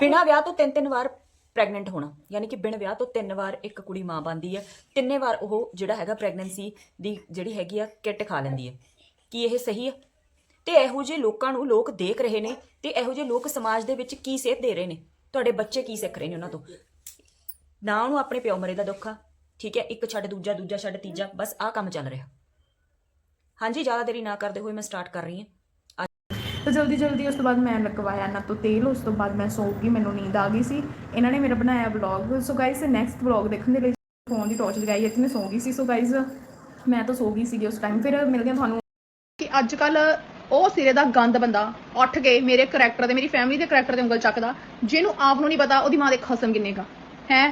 ਬਿਨਾਂ ਵਿਆਹ ਤੋਂ ਤਿੰਨ ਤਿੰਨ ਵਾਰ ਪ੍ਰੈਗਨੈਂਟ ਹੋਣਾ, ਯਾਨੀ ਕਿ ਬਿਨ ਵਿਆਹ ਤੋਂ ਤਿੰਨ ਵਾਰ ਇੱਕ ਕੁੜੀ ਮਾਂ ਬਣਦੀ ਹੈ, ਤਿੰਨੇ ਵਾਰ ਉਹ ਜਿਹੜਾ ਹੈਗਾ ਪ੍ਰੈਗਨੈਂਸੀ ਦੀ ਜਿਹੜੀ ਹੈਗੀ ਆ, ਕਿੱਟ ਖਾ ਲੈਂਦੀ ਹੈ। ਕੀ ਇਹ ਸਹੀ ਹੈ ਤੇ ਇਹੋ ਜਿਹੇ ਲੋਕਾਂ ਨੂੰ ਲੋਕ ਦੇਖ ਰਹੇ ਨੇ ਤੇ ਇਹੋ ਜਿਹੇ ਲੋਕ ਸਮਾਜ ਦੇ ਵਿੱਚ ਕੀ ਸੇਧ ਦੇ ਰਹੇ ਨੇ? ਤੁਹਾਡੇ ਬੱਚੇ ਕੀ ਸਿੱਖ ਰਹੇ ਨੇ ਉਹਨਾਂ ਤੋਂ? ਨਾ ਉਹਨੂੰ ਆਪਣੇ ਪਿਓ ਮਰੇ ਦਾ ਦੁੱਖ ਆ, ਠੀਕ ਹੈ, ਇੱਕ ਛੱਡ ਦੂਜਾ ਦੂਜਾ ਛੱਡ ਤੀਜਾ, ਬਸ ਆਹ ਕੰਮ ਚੱਲ ਰਿਹਾ। ਹਾਂਜੀ, ਜ਼ਿਆਦਾ ਦੇਰੀ ਨਾ ਕਰਦੇ ਹੋਏ ਮੈਂ ਸਟਾਰਟ ਕਰ ਰਹੀ ਹਾਂ। ਤਾਂ ਜਲਦੀ ਜਲਦੀ ਉਸ ਤੋਂ ਬਾਅਦ ਮੈਂ ਲਗਵਾਇਆ ਨਾ ਤੋਂ ਤੇਲ, ਉਸ ਤੋਂ ਬਾਅਦ ਮੈਂ ਸੌਂ ਗਈ, ਮੈਨੂੰ ਨੀਂਦ ਆ ਗਈ ਸੀ। ਇਹਨਾਂ ਨੇ ਮੇਰਾ ਬਣਾਇਆ vlog so guys next vlog ਦੇਖਣ ਦੇ ਲਈ ਫੋਨ ਦੀ ਟਾਰਚ ਲਗਾਈ, ਇੱਥੇ ਮੈਂ ਸੌਂ ਗਈ ਸੀ। ਸੋ ਗਾਇਸ ਮੈਂ ਤਾਂ ਸੌਂ ਗਈ ਸੀਗੀ ਉਸ ਟਾਈਮ ਫਿਰ ਮਿਲਦੇ ਹਾਂ ਤੁਹਾਨੂੰ ਕਿ ਅੱਜ ਕੱਲ ਉਹ ਸਿਰੇ ਦਾ ਗੰਦ ਬੰਦਾ ਉੱਠ ਕੇ ਮੇਰੇ ਕਰੈਕਟਰ ਦੇ ਮੇਰੀ ਫੈਮਿਲੀ ਦੇ ਕਰੈਕਟਰ ਦੇ ਉਂਗਲ ਚੱਕਦਾ, ਜਿਹਨੂੰ ਆਪ ਨੂੰ ਨਹੀਂ ਪਤਾ, ਉਹਦੀ ਮਾਂ ਦੇ ਖਸਮ ਕਿੰਨੇ ਕਾ ਹੈ?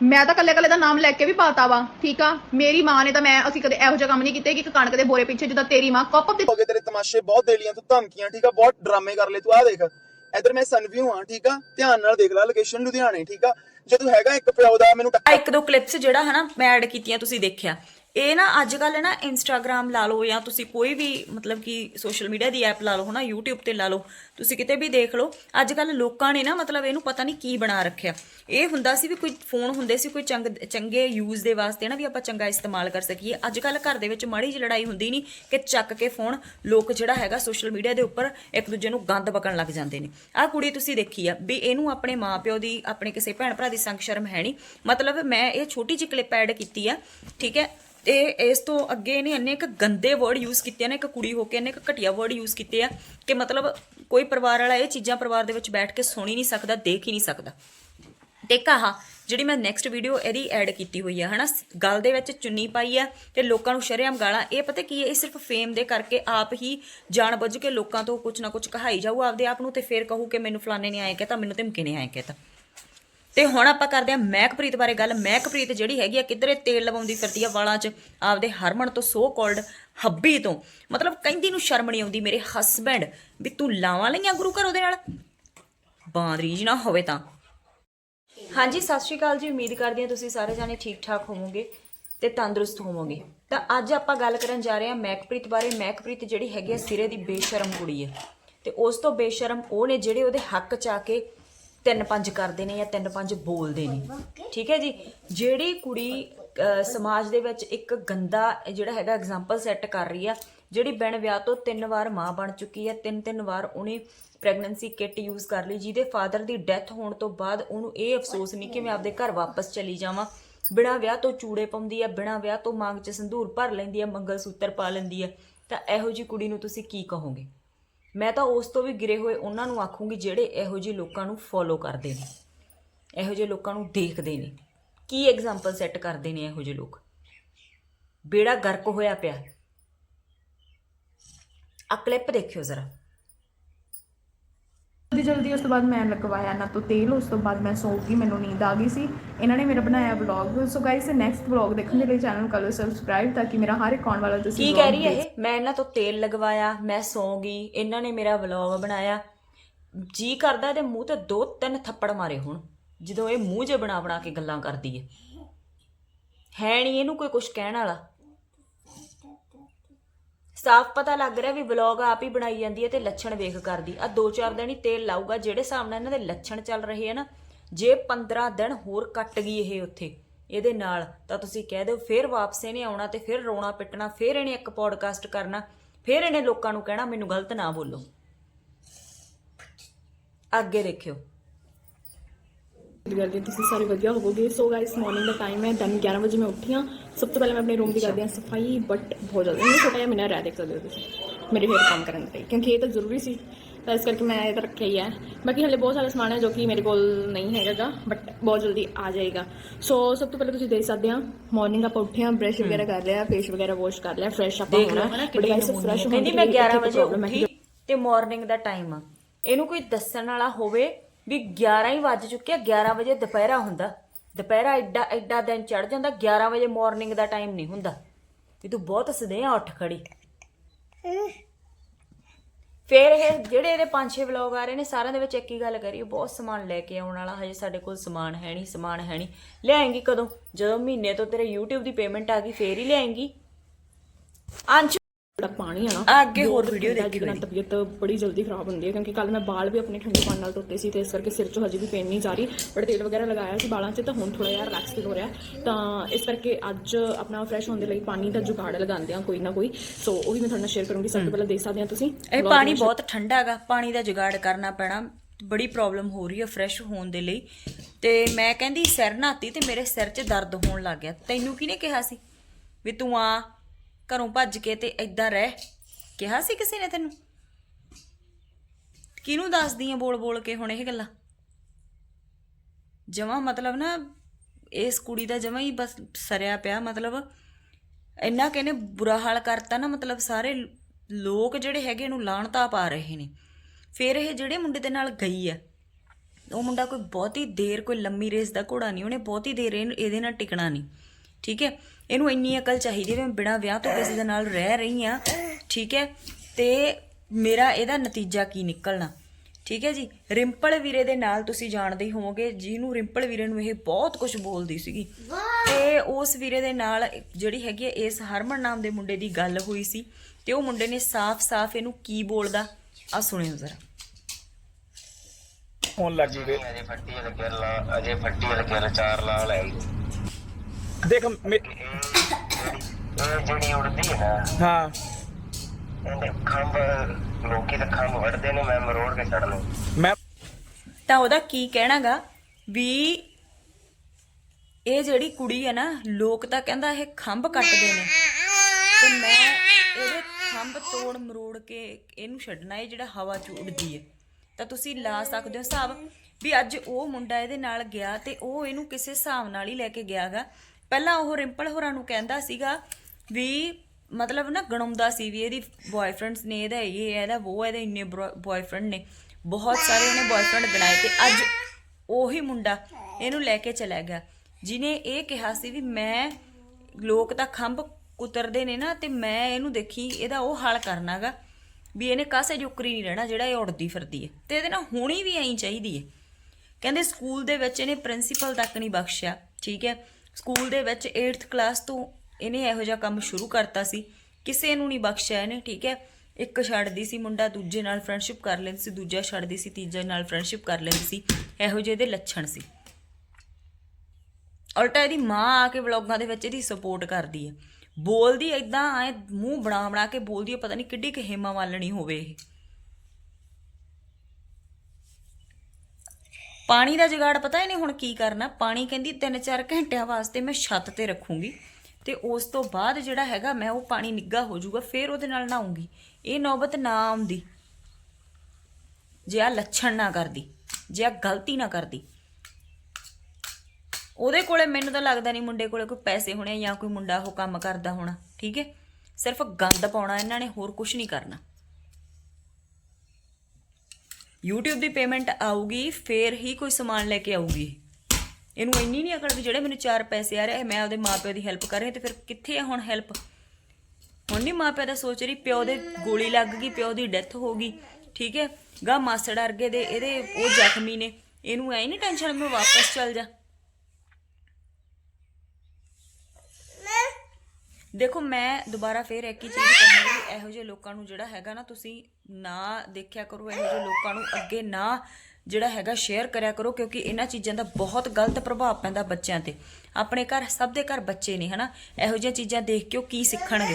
ਮੈਂ ਤਾਂ ਕੱਲੇ ਕੱਲੇ ਦਾ ਨਾਮ ਲੈ ਕੇ ਵੀ ਪਾਤਾ ਵਾ ਠੀਕ ਆ? ਮੇਰੀ ਮਾਂ ਨੇ ਤਾਂ ਮੈਂ ਅਸੀਂ ਕਦੇ ਇਹੋ ਜਿਹਾ ਕੰਮ ਨਹੀਂ ਕੀਤੇ ਕਿ ਇੱਕ ਕਣਕ ਦੇ ਬੋਰੇ ਪਿੱਛੇ ਜਿੱਦਾਂ ਤੇਰੀ ਮਾਂ ਕੱਪ ਦੇ ਹੋ ਗਏ ਤੇਰੇ ਤਮਾਸ਼ੇ ਬਹੁਤ ਦੇ ਲੀਆਂ ਤੂੰ ਧਮਕੀਆਂ ਠੀਕ ਆ? ਬਹੁਤ ਡਰਾਮੇ ਕਰ ਲੈ ਤੂੰ ਆ ਦੇਖ। ਇਧਰ ਮੈਂ ਸਨਵਿਊ ਆ ਠੀਕ ਆ? ਧਿਆਨ ਨਾਲ ਦੇਖ ਲੈ ਲੋਕੇਸ਼ਨ ਲੁਧਿਆਣੇ ਠੀਕ ਆ? ਜੇ ਤੂੰ ਹੈਗਾ ਇੱਕ ਪਿਓ ਦਾ ਮੈਨੂੰ ਇੱਕ ਦੋ ਕਲਿੱਪਸ ਜਿਹੜਾ ਹਨਾ ਮੈਂ ਐਡ ਕੀਤੀਆਂ ਤੁਸੀਂ ਦੇਖਿਆ। ਇਹ ਨਾ ਅੱਜ ਕੱਲ ਨਾ ਇੰਸਟਾਗ੍ਰam ਲਾ ਲਓ ਜਾਂ ਤੁਸੀਂ ਕੋਈ ਵੀ ਮਤਲਬ ਕਿ ਸੋਸ਼ਲ ਮੀਡੀਆ ਦੀ ਐਪ ਲਾ ਲਓ, ਹਨਾ, YouTube ਤੇ ਲਾ ਲਓ, ਤੁਸੀਂ ਕਿਤੇ ਵੀ ਦੇਖ ਲਓ ਅੱਜ ਕੱਲ ਲੋਕਾਂ ਨੇ ਨਾ ਮਤਲਬ ਇਹਨੂੰ ਪਤਾ ਨਹੀਂ ਕੀ ਬਣਾ ਰੱਖਿਆ। ਇਹ ਹੁੰਦਾ ਸੀ ਵੀ ਕੋਈ ਫੋਨ ਹੁੰਦੇ ਸੀ ਕੋਈ ਚੰਗ, ਚੰਗੇ ਯੂਜ਼ ਦੇ ਵਾਸਤੇ ਨਾ ਵੀ ਆਪਾਂ ਚੰਗਾ ਇਸਤੇਮਾਲ ਕਰ ਸਕੀਏ। ਅੱਜ ਕੱਲ ਘਰ ਦੇ ਵਿੱਚ ਮਾੜੀ ਜਿਹੀ ਲੜਾਈ ਹੁੰਦੀ ਨਹੀਂ ਕਿ ਚੱਕ ਕੇ ਫੋਨ ਲੋਕ ਜਿਹੜਾ ਹੈਗਾ ਸੋਸ਼ਲ ਮੀਡੀਆ ਦੇ ਉੱਪਰ ਇੱਕ ਦੂਜੇ ਨੂੰ ਗੰਦ ਬਕਣ ਲੱਗ ਜਾਂਦੇ ਨੇ। ਆਹ ਕੁੜੀ ਤੁਸੀਂ ਦੇਖੀ ਆ ਵੀ ਇਹਨੂੰ ਆਪਣੇ ਮਾਪਿਓ ਦੀ, ਆਪਣੇ ਕਿਸੇ ਭੈਣ ਭਰਾ ਦੀ ਸੰਗ ਸ਼ਰਮ ਹੈ ਨਹੀਂ। ਮਤਲਬ ਮੈਂ ਇਹ ਛੋਟੀ ਜਿਹੀ ਕਲਿੱਪ ਐਡ ਕੀਤੀ ਆ, ਠੀਕ ਹੈ? ਇਹ, ਇਸ ਤੋਂ ਅੱਗੇ ਇਹਨੇ ਇੰਨੇ ਇੱਕ ਗੰਦੇ ਵਰਡ ਯੂਜ਼ ਕੀਤੇ ਨੇ ਇੱਕ ਕੁੜੀ ਹੋ ਕੇ ਇਹਨੇ ਇੱਕ ਘਟੀਆ ਵਰਡ ਯੂਜ਼ ਕੀਤੇ ਆ ਕਿ ਮਤਲਬ ਕੋਈ ਪਰਿਵਾਰ ਵਾਲਾ ਇਹ ਚੀਜ਼ਾਂ ਪਰਿਵਾਰ ਦੇ ਵਿੱਚ ਬੈਠ ਕੇ ਸੁਣ ਹੀ ਨਹੀਂ ਸਕਦਾ, ਦੇਖ ਹੀ ਨਹੀਂ ਸਕਦਾ। ਤੇ ਕਹਾ ਜਿਹੜੀ ਮੈਂ ਨੈਕਸਟ ਵੀਡੀਓ ਇਹਦੀ ਐਡ ਕੀਤੀ ਹੋਈ ਆ, ਹਨਾ, ਗੱਲ ਦੇ ਵਿੱਚ ਚੁੰਨੀ ਪਾਈ ਆ ਤੇ ਲੋਕਾਂ ਨੂੰ ਸ਼ਰੇਆਮ ਗਾਲਾਂ, ਇਹ ਪਤਾ ਕੀ ਹੈ, ਇਹ ਸਿਰਫ ਫੇਮ ਦੇ ਕਰਕੇ ਆਪ ਹੀ ਜਾਣ ਬੁੱਝ ਕੇ ਲੋਕਾਂ ਤੋਂ ਕੁਝ ਨਾ ਕੁਝ ਕਹਾਈ ਜਾਊ, ਆਪਦੇ ਆਪ ਨੂੰ ਤੇ ਫੇਰ ਕਹੂ ਕਿ ਮੈਨੂੰ ਫਲਾਣੇ ਨੇ ਆਏ ਕਹਤਾ, ਮੈਨੂੰ ਧਮਕੇ ਨੇ ਆਏ ਕਹਤਾ। ਤੇ ਹੁਣ ਆਪਾਂ ਕਰਦੇ ਹਾਂ ਮਹਿਕਪ੍ਰੀਤ ਬਾਰੇ ਗੱਲ। ਮਹਿਕਪ੍ਰੀਤ ਜਿਹੜੀ ਹੈਗੀ ਆ, ਕਿਧਰੇ ਤੇਲ ਲਵਾਉਂਦੀ ਫਿਰਦੀ ਆ ਵਾਲਾਂ 'ਚ? ਆਪਦੇ ਹਰਮਨ ਤੋਂ ਸੋ ਕਾਲਡ ਹੱਬੀ ਤੋਂ। ਮਤਲਬ ਕਹਿੰਦੀ ਨੂੰ ਸ਼ਰਮ ਨਹੀਂ ਆਉਂਦੀ ਮੇਰੇ ਹਸਬੈਂਡ ਵੀ ਤੂੰ ਲਾਵਾਂ ਲਈਆਂ ਗੁਰੂ ਘਰ ਉਹਦੇ ਨਾਲ? ਬਾਂਦਰੀ ਨਾ ਹੋਵੇ ਤਾਂ। ਹਾਂਜੀ, ਸਤਿ ਸ਼੍ਰੀ ਅਕਾਲ ਜੀ। ਉਮੀਦ ਕਰਦੀ ਹਾਂ ਤੁਸੀਂ ਸਾਰੇ ਜਾਣੇ ਠੀਕ ਠਾਕ ਹੋਵੋਗੇ ਤੇ ਤੰਦਰੁਸਤ ਹੋਵੋਗੇ। ਤਾਂ ਅੱਜ ਆਪਾਂ ਗੱਲ ਕਰਨ ਜਾ ਰਹੇ ਹਾਂ ਮਹਿਕਪ੍ਰੀਤ ਬਾਰੇ। ਮਹਿਕਪ੍ਰੀਤ ਜਿਹੜੀ ਹੈਗੀ ਆ, ਸਿਰੇ ਦੀ ਬੇਸ਼ਰਮ ਕੁੜੀ ਹੈ। ਤੇ ਉਸ ਤੋਂ ਬੇਸ਼ਰਮ ਉਹ ਨੇ ਜਿਹੜੇ ਉਹਦੇ ਹੱਕ ਚ ਆ ਕੇ ਤਿੰਨ ਪੰਜ ਕਰਦੇ ਨੇ ਜਾਂ ਤਿੰਨ ਪੰਜ ਬੋਲਦੇ ਨੇ। ਠੀਕ ਹੈ ਜੀ? ਜਿਹੜੀ ਕੁੜੀ ਸਮਾਜ ਦੇ ਵਿੱਚ ਇੱਕ ਗੰਦਾ, ਜਿਹੜਾ ਹੈਗਾ ਐਗਜ਼ਾਮਪਲ ਸੈੱਟ ਕਰ ਰਹੀ ਆ, ਜਿਹੜੀ ਬਿਨ ਵਿਆਹ ਤੋਂ ਤਿੰਨ ਵਾਰ ਮਾਂ ਬਣ ਚੁੱਕੀ ਹੈ ਤਿੰਨ ਤਿੰਨ ਵਾਰ ਉਹਨੇ ਪ੍ਰੈਗਨੈਂਸੀ ਕਿਟ ਯੂਜ਼ ਕਰ ਲਈ, ਜਿਹਦੇ ਫਾਦਰ ਦੀ ਡੈਥ ਹੋਣ ਤੋਂ ਬਾਅਦ ਉਹਨੂੰ ਇਹ ਅਫਸੋਸ ਨਹੀਂ ਕਿ ਮੈਂ ਆਪਦੇ ਘਰ ਵਾਪਸ ਚਲੀ ਜਾਵਾਂ। ਬਿਨਾ ਵਿਆਹ ਤੋਂ ਚੂੜੇ ਪਾਉਂਦੀ ਆ, ਬਿਨਾ ਵਿਆਹ ਤੋਂ ਮੰਗ 'ਚ ਸੰਧੂਰ ਭਰ ਲੈਂਦੀ ਆ ਮੰਗਲ ਸੂਤਰ ਪਾ ਲੈਂਦੀ ਆ, ਤਾਂ ਇਹੋ ਜੀ ਕੁੜੀ ਨੂੰ ਤੁਸੀਂ ਕੀ ਕਹੋਗੇ? ਮੈਂ ਤਾਂ ਉਸ ਤੋਂ ਵੀ ਗਿਰੇ ਹੋਏ ਉਹਨਾਂ ਨੂੰ ਆਖੂੰਗੀ ਜਿਹੜੇ ਇਹੋ ਜਿਹੇ ਲੋਕਾਂ ਨੂੰ ਫੋਲੋ ਕਰਦੇ ਨੇ। ਇਹੋ ਜਿਹੇ ਲੋਕਾਂ ਨੂੰ ਦੇਖਦੇ ਨੇ। ਕੀ ਐਗਜ਼ਾਮਪਲ ਸੈੱਟ ਕਰਦੇ ਨੇ ਇਹੋ ਜਿਹੇ ਲੋਕ? ਬੇੜਾ ਗਰਕ ਹੋਇਆ ਪਿਆ। ਆ ਕਲਿੱਪ ਦੇਖਿਓ ਜ਼ਰਾ। ਜਲਦੀ ਜਲਦੀ ਉਸ ਤੋਂ ਬਾਅਦ ਮੈਂ ਲਗਵਾਇਆ ਨਾ ਤੋਂ ਤੇਲ ਉਸ ਤੋਂ ਬਾਅਦ ਮੈਂ ਸੌਂ ਗਈ ਮੈਨੂੰ ਨੀਂਦ ਆ ਗਈ ਸੀ। ਇਹਨਾਂ ਨੇ ਮੇਰਾ ਬਣਾਇਆ vlog so guys next vlog ਦੇਖਣ ਦੇ ਲਈ ਚੈਨਲ ਨੂੰ ਕਰ ਲਓ ਸਬਸਕ੍ਰਾਈਬ ਤਾਂ ਕਿ ਮੇਰਾ ਹਰ ਇੱਕ ਆਉਣ ਵਾਲਾ ਤੁਸੀਂ ਕੀ ਕਹਿ ਰਹੀ ਹੈ ਇਹ? ਮੈਂ ਇਹਨਾਂ ਤੋਂ ਤੇਲ ਲਗਵਾਇਆ ਮੈਂ ਸੌਂ ਗਈ ਇਹਨਾਂ ਨੇ ਮੇਰਾ ਵਲੌਗ ਬਣਾਇਆ। ਜੀ ਕਰਦਾ ਇਹਦੇ ਮੂੰਹ ਤੇ ਦੋ ਤਿੰਨ ਥੱਪੜ ਮਾਰੇ ਹੁਣ ਜਦੋਂ ਇਹ ਮੂੰਹ ਜੇ ਬਣਾ ਬਣਾ ਕੇ ਗੱਲਾਂ ਕਰਦੀ ਹੈ। ਹੈ ਨਹੀਂ ਇਹਨੂੰ ਕੋਈ ਕੁਝ ਕਹਿਣ ਵਾਲਾ। ਸਾਫ਼ ਪਤਾ ਲੱਗ ਰਿਹਾ ਵੀ ਵਲੌਗ ਆਪ ਹੀ ਬਣਾਈ ਜਾਂਦੀ ਹੈ ਤੇ ਲੱਛਣ ਵੇਖ ਕਰਦੀ। ਆ ਦੋ ਚਾਰ ਦਿਨ ਹੀ ਤੇਲ ਲਾਊਗਾ, ਜਿਹੜੇ ਹਿਸਾਬ ਨਾਲ ਇਹਨਾਂ ਦੇ ਲੱਛਣ ਚੱਲ ਰਹੇ ਆ ਨਾ, ਜੇ 15 ਦਿਨ ਹੋਰ ਕੱਟ ਗਈ ਇਹ ਉੱਥੇ, ਇਹਦੇ ਨਾਲ, ਤਾਂ ਤੁਸੀਂ ਕਹਿ ਦਿਓ ਫਿਰ ਵਾਪਸ ਇਹਨੇ ਆਉਣਾ ਤੇ ਫਿਰ ਰੋਣਾ ਪਿੱਟਣਾ, ਫਿਰ ਇਹਨੇ ਇੱਕ ਪੋਡਕਾਸਟ ਕਰਨਾ, ਫਿਰ ਇਹਨੇ ਲੋਕਾਂ ਨੂੰ ਕਹਿਣਾ, ਮੈਨੂੰ ਗਲਤ ਨਾ ਬੋਲੋ। ਅੱਗੇ ਦੇਖਿਓ। ਉਮੀਦ ਤੁਸੀਂ ਸਾਰੇ ਵਧੀਆ ਹੋਵੋਗੇ। ਸੋ ਗਾਇਸ ਮਾਰਨਿੰਗ ਦਾ ਟਾਈਮ ਹੈ। ਦਨ 11 ਵਜੇ ਮੈਂ ਉੱਠੀ ਹਾਂ। ਸਭ ਤੋਂ ਪਹਿਲਾਂ ਮੈਂ ਆਪਣੇ ਰੂਮ ਦੀ ਕਰਦੀ ਹਾਂ ਸਫ਼ਾਈ ਬਟ ਬਹੁਤ ਜ਼ਿਆਦਾ ਨਹੀਂ ਛੋਟਾ ਜਿਹਾ ਰਹਿ ਦੇਖ ਸਕਦੇ ਹੋ ਤੁਸੀਂ ਮੇਰੇ ਹੇਅਰ ਕੰਮ ਕਰਨ ਦੇ ਕਿਉਂਕਿ ਇਹ ਤਾਂ ਜ਼ਰੂਰੀ ਸੀ ਤਾਂ ਇਸ ਕਰਕੇ ਮੈਂ ਇਹ ਤਾਂ ਰੱਖਿਆ ਹੀ ਹੈ। ਬਾਕੀ ਹਲੇ ਬਹੁਤ ਸਾਰਾ ਸਮਾਨ ਹੈ ਜੋ ਕਿ ਮੇਰੇ ਕੋਲ ਨਹੀਂ ਹੈਗਾਗਾ ਬਟ ਬਹੁਤ ਜਲਦੀ ਆ ਜਾਏਗਾ। ਸੋ ਸਭ ਤੋਂ ਪਹਿਲਾਂ ਤੁਸੀਂ ਦੇਖ ਸਕਦੇ ਹਾਂ ਮਾਰਨਿੰਗ ਆਪਾਂ ਉੱਠੇ ਹਾਂ ਬ੍ਰਸ਼ ਵਗੈਰਾ ਕਰ ਲਿਆ ਫੇਸ ਵਗੈਰਾ ਵਾਸ਼ ਕਰ ਲਿਆ ਫਰੈਸ਼ ਆਪਾਂ ਹੋਣਾ ਨਮੂਨੀ fresh ਹੈ। ਹੋਣ ਕਹਿੰਦੀ ਦੇ ਮੈਂ ਲਈ 11 ਇੱਕ ਵਜੇ ਉੱਠੀ ਤੇ ਮਾਰਨਿੰਗ ਦਾ ਟਾਈਮ ਆ। ਇਹਨੂੰ ਕੋਈ ਦੱਸਣ ਵਾਲਾ ਹੋਵੇ ਵੀ 11 ਹੀ ਵੱਜ ਚੁੱਕੇ ਆ 11 ਵਜੇ ਦੁਪਹਿਰਾ ਹੁੰਦਾ। ਦੁਪਹਿਰਾ ਐਡਾ ਐਡਾ ਦਿਨ ਚੜ ਜਾਂਦਾ 11 ਵਜੇ ਮਾਰਨਿੰਗ ਦਾ ਟਾਈਮ ਨਹੀਂ ਹੁੰਦਾ। ਵੀ ਤੂੰ ਬਹੁਤ ਸਦਿਆਂ ਉੱਠ ਖੜੀ। ਫੇਰ ਇਹ ਜਿਹੜੇ ਇਹਦੇ ਪੰਜ ਛੇ ਵਲੌਗ ਆ ਰਹੇ ਨੇ ਸਾਰਿਆਂ ਦੇ ਵਿੱਚ ਇੱਕ ਹੀ ਗੱਲ ਕਰੀ ਬਹੁਤ ਸਮਾਨ ਲੈ ਕੇ ਆਉਣ ਵਾਲਾ ਹਜੇ ਸਾਡੇ ਕੋਲ ਸਮਾਨ ਹੈ ਨਹੀਂ ਸਮਾਨ ਹੈ ਨਹੀਂ। ਲਿਆਏਂਗੀ ਕਦੋਂ? ਜਦੋਂ ਮਹੀਨੇ ਤੋਂ ਤੇਰੇ YouTube ਦੀ ਪੇਮੈਂਟ ਆ ਗਈ ਫੇਰ ਹੀ ਲਿਆਏਂਗੀ। ਅੰਸ਼ ਪਾਣੀ ਆ ਨਾ। ਅੱਗੇ ਹੋਰ video ਦੇਖੀ ਨਾਲ ਤਬੀਅਤ ਬੜੀ ਜਲਦੀ ਖਰਾਬ ਹੁੰਦੀ ਹੈ ਕਿਉਂਕਿ ਕੱਲ ਮੈਂ ਵਾਲ ਵੀ ਆਪਣੇ ਠੰਡੇ ਪਾਣੀ ਨਾਲ ਧੋਤੇ ਸੀ ਤੇ ਇਸ ਕਰਕੇ ਸਿਰ 'ਚ ਹਜੇ ਵੀ ਪੇਨ ਨਹੀਂ ਜਾ ਰਹੀ ਬਟ ਤੇਲ ਵਗੈਰਾ ਲਗਾਇਆ ਸੀ ਵਾਲਾਂ 'ਚ ਤਾਂ ਹੁਣ ਥੋੜਾ ਜਿਹਾ ਰਿਲੈਕਸ ਫੀਲ ਹੋ ਰਿਹਾ ਤਾਂ ਇਸ ਕਰਕੇ ਅੱਜ ਆਪਣਾ ਫਰੈਸ਼ ਹੋਣ ਦੇ ਲਈ ਪਾਣੀ ਦਾ ਜੁਗਾੜ ਲਗਾਉਂਦੇ ਆ ਕੋਈ ਨਾ ਕੋਈ। ਸੋ ਉਹ ਵੀ ਮੈਂ ਤੁਹਾਡੇ ਨਾਲ ਸ਼ੇਅਰ ਕਰੂੰਗੀ ਸਭ ਤੋਂ ਪਹਿਲਾਂ ਦੇਖ ਸਕਦੇ ਆ ਤੁਸੀਂ। ਇਹ vlog ਪਾਣੀ। ਬਹੁਤ ਠੰਡਾ ਹੈਗਾ ਪਾਣੀ ਦਾ ਜੁਗਾੜ ਕਰਨਾ ਪੈਣਾ ਬੜੀ ਪ੍ਰੋਬਲਮ ਹੋ ਰਹੀ ਹੈ ਫਰੈਸ਼ ਹੋਣ ਦੇ ਲਈ। ਤੇ ਮੈਂ ਕਹਿੰਦੀ ਸਿਰ ਨਹਾਤੀ ਤੇ ਮੇਰੇ ਸਿਰ 'ਚ ਦਰਦ ਹੋਣ ਲੱਗ ਗਿਆ। ਤੈਨੂੰ ਕਿਹਨੇ ਕਿਹਾ ਸੀ? ਵੀ ਤੂੰ ਆ ਘਰੋਂ ਭੱਜ ਕੇ ਤੇ ਏਦਾਂ ਰਹਿ। ਕਿਹਾ ਸੀ ਕਿਸੇ ਨੇ ਤੈਨੂੰ? ਕਿਹਨੂੰ ਦੱਸਦੀ ਆ ਬੋਲ ਬੋਲ ਕੇ ਹੁਣ ਇਹ ਗੱਲਾਂ? ਜਮਾ ਮਤਲਬ ਨਾ ਇਸ ਕੁੜੀ ਦਾ ਜਮਾ ਹੀ ਬਸ ਸਰਿਆ ਪਿਆ ਮਤਲਬ। ਇੰਨਾ ਕਹਿੰਨੇ ਬੁਰਾ ਹਾਲ ਕਰਤਾ ਨਾ ਮਤਲਬ ਸਾਰੇ ਲੋਕ ਜਿਹੜੇ ਹੈਗੇ ਇਹਨੂੰ ਲਾਣਤਾ ਪਾ ਰਹੇ ਨੇ। ਫਿਰ ਇਹ ਜਿਹੜੇ ਮੁੰਡੇ ਦੇ ਨਾਲ ਗਈ ਆ, ਉਹ ਮੁੰਡਾ ਕੋਈ ਬਹੁਤੀ ਦੇਰ ਕੋਈ ਲੰਮੀ ਰੇਸ ਦਾ ਘੋੜਾ ਨਹੀਂ, ਉਹਨੇ ਬਹੁਤੀ ਦੇਰ ਇਹਨੂੰ- ਇਹਦੇ ਨਾਲ ਟਿਕਣਾ ਨਹੀਂ। ਠੀਕ ਹੈ? ਇਹਨੂੰ ਇੰਨੀ ਅਕਲ ਚਾਹੀਦੀ ਵੀ ਮੈਂ ਬਿਨਾਂ ਵਿਆਹ ਤੋਂ ਕਿਸੇ ਦੇ ਨਾਲ ਰਹਿ ਰਹੀ ਆ ਠੀਕ ਹੈ? ਤੇ ਮੇਰਾ ਇਹਦਾ ਨਤੀਜਾ ਕੀ ਨਿਕਲਣਾ? ਠੀਕ ਹੈ ਜੀ? ਰਿੰਪਲ ਵੀਰੇ ਦੇ ਨਾਲ ਤੁਸੀਂ ਜਾਣਦੇ ਹੀ ਹੋਵੋਗੇ ਜਿਹਨੂੰ ਰਿੰਪਲ ਵੀਰੇ ਨੂੰ ਇਹ ਬਹੁਤ ਕੁਝ ਬੋਲਦੀ ਸੀਗੀ। ਤੇ ਉਸ ਵੀਰੇ ਦੇ ਨਾਲ ਜਿਹੜੀ ਹੈਗੀ ਹੈ ਇਸ ਹਰਮਨ ਨਾਮ ਦੇ ਮੁੰਡੇ ਦੀ ਗੱਲ ਹੋਈ ਸੀ। ਤੇ ਉਹ ਮੁੰਡੇ ਨੇ ਸਾਫ਼-ਸਾਫ਼ ਇਹਨੂੰ ਕੀ ਬੋਲਦਾ? ਆ ਸੁਣਿਓ ਜ਼ਰਾ। ਹੋਣ ਲੱਗ ਗਈ ਵੇ। ਅਜੇ ਫੱਟੀ ਵਾਲਾ ਗਿਰ ਲਾ ਅਜੇ ਫੱਟੀ ਵਾਲਾ ਗਿਰ ਚਾਰ ਲਾ ਲੈ ਦੇਖ, ਮੇ- ਇਹ ਜਿਹੜੀ ਉੜਦੀ ਹੈ। ਨਾ ਹਾਂ ਇਹਦੇ ਖੰਭ ਲੋਕੀ ਤਾਂ ਖੰਭ ਵੜਦੇ ਨੇ ਮੈਂ ਮਰੋੜ ਕੇ ਛੱਡਨੇ ਮੈਂ ਤਾਂ ਉਹਦਾ ਕੀ ਕਹਿਣਾਗਾ ਵੀ ਇਹ ਜਿਹੜੀ ਕੁੜੀ ਹੈ ਨਾ, ਲੋਕ ਤਾਂ ਕਹਿੰਦਾ ਇਹ ਖੰਭ ਕੱਟਦੇ ਨੇ। ਤੇ ਮੈਂ ਇਹਦੇ ਖੰਭ ਤੋੜ ਮਰੋੜ ਕੇ ਇਹਨੂੰ ਛੱਡਣਾ, ਇਹ ਜਿਹੜਾ ਹਵਾ 'ਚ ਉੱਡਦੀ ਹੈ। ਤਾਂ ਤੁਸੀਂ ਲਾ ਸਕਦੇ ਹੋ ਹਿਸਾਬ ਵੀ ਅੱਜ ਉਹ ਮੁੰਡਾ ਇਹਦੇ ਨਾਲ ਗਿਆ ਤੇ ਉਹ ਇਹਨੂੰ ਕਿਸੇ ਹਿਸਾਬ ਨਾਲ ਹੀ ਲੈ ਕੇ ਗਿਆਗਾ। ਪਹਿਲਾਂ ਉਹ ਰਿੰਪਲ ਹੋਰਾਂ ਨੂੰ ਕਹਿੰਦਾ ਸੀਗਾ ਵੀ ਮਤਲਬ ਨਾ ਗਣਾਉਂਦਾ ਸੀ ਵੀ ਇਹਦੀ ਬॉयਫ੍ਰੈਂਡਸ ਨੇ ਇਹਦਾ ਇਹ ਹੈ ਇਹਦਾ ਉਹ ਹੈ ਇਹਦੇ ਇੰਨੇ ਬॉयਫ੍ਰੈਂਡ ਨੇ। ਬਹੁਤ ਸਾਰੇ ਉਹਨੇ ਬॉयਫ੍ਰੈਂਡ ਬਣਾਏ ਤੇ ਅੱਜ ਉਹੀ ਮੁੰਡਾ ਇਹਨੂੰ ਲੈ ਕੇ ਚਲਾ ਗਿਆ। ਜਿਨੇ ਇਹ ਕਿਹਾ ਸੀ ਵੀ ਮੈਂ ਲੋਕ ਤਾਂ ਖੰਭ ਕੁਤਰਦੇ ਨੇ ਨਾ ਤੇ ਮੈਂ ਇਹਨੂੰ ਦੇਖੀ, ਇਹਦਾ ਉਹ ਹਾਲ ਕਰਨਾਗਾ ਵੀ ਇਹਨੇ ਕਾਸੇ ਜੁਕਰੀ ਨਹੀਂ ਰਹਿਣਾ ਜਿਹੜਾ ਇਹ ਉੜਦੀ ਫਿਰਦੀ ਹੈ। ਤੇ ਇਹਦੇ ਨਾਲ ਹੋਣੀ ਵੀ ਐਂ ਚਾਹੀਦੀ ਹੈ। ਕਹਿੰਦੇ ਸਕੂਲ ਦੇ ਵਿੱਚ ਇਹਨੇ ਪ੍ਰਿੰਸੀਪਲ ਤੱਕ ਨਹੀਂ ਬਖਸ਼ਿਆ, ਠੀਕ ਹੈ। ਸਕੂਲ ਦੇ ਵਿੱਚ 8th ਕਲਾਸ ਤੋਂ ਇਹਨੇ ਇਹੋ ਜਿਹਾ ਕੰਮ ਸ਼ੁਰੂ ਕਰਤਾ ਸੀ। ਕਿਸੇ ਨੂੰ ਨਹੀਂ ਬਖਸ਼ਿਆ ਇਹਨੇ, ਠੀਕ ਹੈ? ਇੱਕ ਛੱਡਦੀ ਸੀ ਮੁੰਡਾ, ਦੂਜੇ ਨਾਲ ਫਰੈਂਡਸ਼ਿਪ ਕਰ ਲੈਂਦੀ ਸੀ, ਦੂਜਾ ਛੱਡਦੀ ਸੀ, ਤੀਜੇ ਨਾਲ ਫਰੈਂਡਸ਼ਿਪ ਕਰ ਲੈਂਦੀ ਸੀ। ਇਹੋ ਜਿਹੇ ਦੇ ਲੱਛਣ ਸੀ। ਉਲਟਾ ਇਹਦੀ ਮਾਂ ਆ ਕੇ ਵਲੌਗਾਂ ਦੇ ਵਿੱਚ ਇਹਦੀ ਸਪੋਰਟ ਕਰਦੀ ਹੈ। ਬੋਲਦੀ ਐਦਾਂ ਐ ਮੂੰਹ ਬਣਾ ਬਣਾ ਕੇ ਬੋਲਦੀ ਹੈ, ਪਤਾ ਨਹੀਂ ਕਿੱਡੀ ਕਿ ਹੇਮਾ ਵਾਲਣੀ ਹੋਵੇ ਇਹ। ਪਾਣੀ ਦਾ ਜੁਗਾੜ ਪਤਾ ਇਹਨੇ ਹੁਣ ਕੀ ਕਰਨਾ? ਪਾਣੀ ਕਹਿੰਦੀ 3-4 ਘੰਟਿਆਂ ਵਾਸਤੇ ਮੈਂ ਛੱਤ ਤੇ ਰੱਖੂੰਗੀ ਤੇ ਉਸ ਤੋਂ ਬਾਅਦ ਜਿਹੜਾ ਹੈਗਾ ਮੈਂ ਉਹ ਪਾਣੀ ਨਿੱਗਾ ਹੋ ਜਾਊਗਾ, ਫਿਰ ਉਹਦੇ ਨਾਲ ਨਹਾਉਂਗੀ। ਇਹ ਨੌਬਤ ਨਾ ਆਉਂਦੀ। ਜੇ ਆ ਲੱਛਣ ਨਾ ਕਰਦੀ, ਜੇ ਆ ਗਲਤੀ ਨਾ ਕਰਦੀ। ਉਹਦੇ ਕੋਲੇ ਮੈਨੂੰ ਤਾਂ ਲੱਗਦਾ ਨਹੀਂ ਮੁੰਡੇ ਕੋਲੇ ਕੋਈ ਪੈਸੇ ਹੋਣੇ ਜਾਂ ਕੋਈ ਮੁੰਡਾ ਉਹ ਕੰਮ ਕਰਦਾ ਹੋਣਾ, ਠੀਕ ਹੈ? ਸਿਰਫ ਗੰਦ ਪਾਉਣਾ ਇਹਨਾਂ ਨੇ, ਹੋਰ ਕੁਝ ਨਹੀਂ ਕਰਨਾ। YouTube ਦੀ ਪੇਮੈਂਟ ਆਊਗੀ, ਫੇਰ ਹੀ ਕੋਈ ਸਮਾਨ ਲੈ ਕੇ ਆਊਗੀ। ਇਹਨੂੰ ਇੰਨੀ ਨਹੀਂ ਅਕਲ ਵੀ ਜਿਹੜੇ ਮੈਨੂੰ ਚਾਰ ਪੈਸੇ ਆ ਰਹੇ, ਮੈਂ ਆਪਦੇ ਮਾਪਿਆਂ ਦੀ ਹੈਲਪ ਕਰ ਰਹੀ ਤੇ ਫਿਰ ਕਿੱਥੇ ਆ ਹੁਣ ਹੈਲਪ ਹੁਣ ਨਹੀਂ ਮਾਪਿਆਂ ਦਾ ਸੋਚ ਰਹੀ, ਪਿਓ ਦੇ ਗੋਲੀ ਲੱਗ ਗਈ, ਪਿਓ ਦੀ ਡੈਥ ਹੋ ਗਈ, ਠੀਕ ਹੈ? ਗਾ ਮਾਸੜ ਅਰਗੇ ਦੇ, ਇਹਦੇ ਉਹ ਜ਼ਖਮੀ ਨੇ। ਇਹਨੂੰ ਐ ਨਹੀਂ ਟੈਨਸ਼ਨ ਮੈਂ ਵਾਪਸ ਚੱਲ ਜਾ। ਦੇਖੋ, ਮੈਂ ਦੁਬਾਰਾ ਫੇਰ ਇੱਕ ਹੀ ਚੀਜ਼ ਕਹਾਂਗੀ ਵੀ ਇਹੋ ਜਿਹੇ ਲੋਕਾਂ ਨੂੰ ਜਿਹੜਾ ਹੈਗਾ ਨਾ, ਤੁਸੀਂ ਨਾ ਦੇਖਿਆ ਕਰੋ, ਇਹੋ ਜਿਹੇ ਲੋਕਾਂ ਨੂੰ ਅੱਗੇ ਨਾ ਜਿਹੜਾ ਹੈਗਾ ਸ਼ੇਅਰ ਕਰਿਆ ਕਰੋ, ਕਿਉਂਕਿ ਇਹਨਾਂ ਚੀਜ਼ਾਂ ਦਾ ਬਹੁਤ ਗਲਤ ਪ੍ਰਭਾਵ ਪੈਂਦਾ ਬੱਚਿਆਂ ਤੇ। ਆਪਣੇ ਘਰ, ਸਭ ਦੇ ਘਰ ਬੱਚੇ ਨੇ, ਹਨਾ? ਇਹੋ ਜਿਹੀਆਂ ਚੀਜ਼ਾਂ ਦੇਖ ਕੇ ਉਹ ਕੀ ਸਿੱਖਣਗੇ?